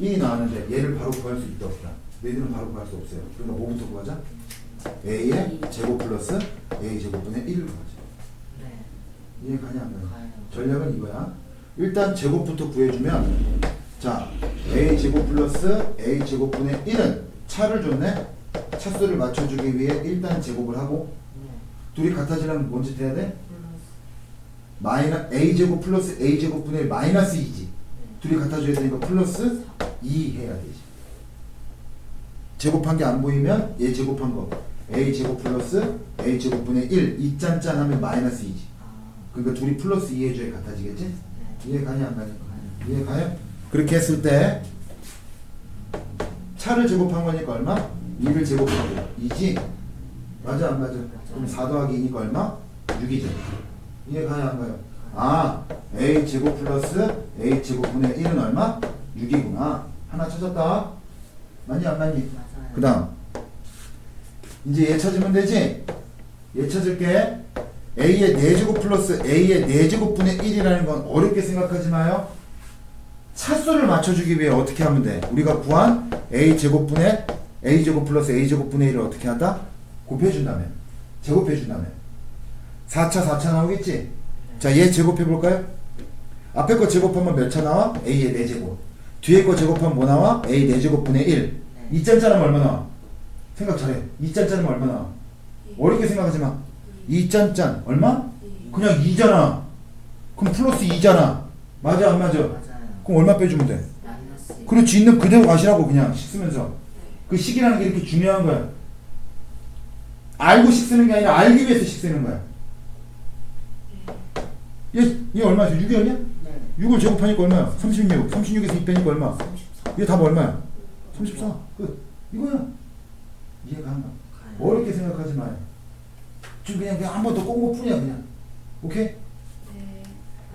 1이 나왔는데 얘를 바로 구할 수 있다 없다. 얘들은 바로 구할 수 없어요. 그러니까 뭐부터 구하자? a의 제곱 플러스 a 제곱분의 1을 구하자. 네. 이해 가냐 안 가냐? 가요. 전략은 이거야. 일단 제곱부터 구해주면 자 a 제곱 플러스 a 제곱분의 1은 차를 줬네. 차수를 맞춰주기 위해 일단 제곱을 하고 네. 둘이 같아지려면 뭔짓 해야 돼? 마이너 a 제곱 플러스 a 제곱분의 1 마이너스 2지. 네. 둘이 같아져야 되니까 플러스 2 해야 되지. 제곱한 게 안 보이면 얘 제곱한 거 a 제곱 플러스 a 제곱분의 1 이짠짠 하면 마이너스 2지. 아. 그러니까 둘이 플러스 2 해줘야 같아지겠지? 네. 이해 가냐 안 가냐? 이해 가요? 그렇게 했을 때 차를 제곱한 거니까 얼마? 2를 제곱하고 2지? 맞아 안 맞아? 그럼 4 더하기 2니까 얼마? 6이죠. 이해 가요 안 가요? 아 a 제곱 플러스 a 제곱분의 1은 얼마? 6이구나. 하나 찾았다. 맞니 안 맞니? 맞아요. 그 다음 이제 얘 찾으면 되지? 얘 찾을게 a의 4제곱 플러스 a의 4제곱분의 1이라는 건 어렵게 생각하지 마요 차수를 맞춰주기 위해 어떻게 하면 돼? 우리가 구한 a제곱분의 a제곱 플러스 a제곱분의 1을 어떻게 한다? 곱해준다면 제곱해준다면 4차 4차 나오겠지? 자 얘 제곱해볼까요? 앞에 거 제곱하면 몇 차 나와? a의 4제곱 뒤에 거 제곱하면 뭐 나와? a 4제곱분의 1 네. 2짠짜리면 얼마 나와? 생각 잘해 2짠짜리면 얼마 나와? 어렵게 생각하지 마 2짠짠 얼마? 그냥 2잖아 그럼 플러스 2잖아 맞아 안 맞아? 맞아요. 그럼 얼마 빼주면 돼? 마이너스. 그렇지 있는 그대로 가시라고 그냥 식 쓰면서 그 식이라는 게 이렇게 중요한 거야 알고 식 쓰는 게 아니라 알기 위해서 식 쓰는 거야 얘, 얘 얼마야? 6이었냐? 네. 6을 제곱하니까 얼마야? 36 36에서 2 빼니까 얼마? 34. 얘답 얼마야? 34 끝. 이거야 이해가 안 가? 어렵게 생각하지 마요 지금 그냥, 그냥 한 번더 꼼꼼 뿐이야 그냥 오케이?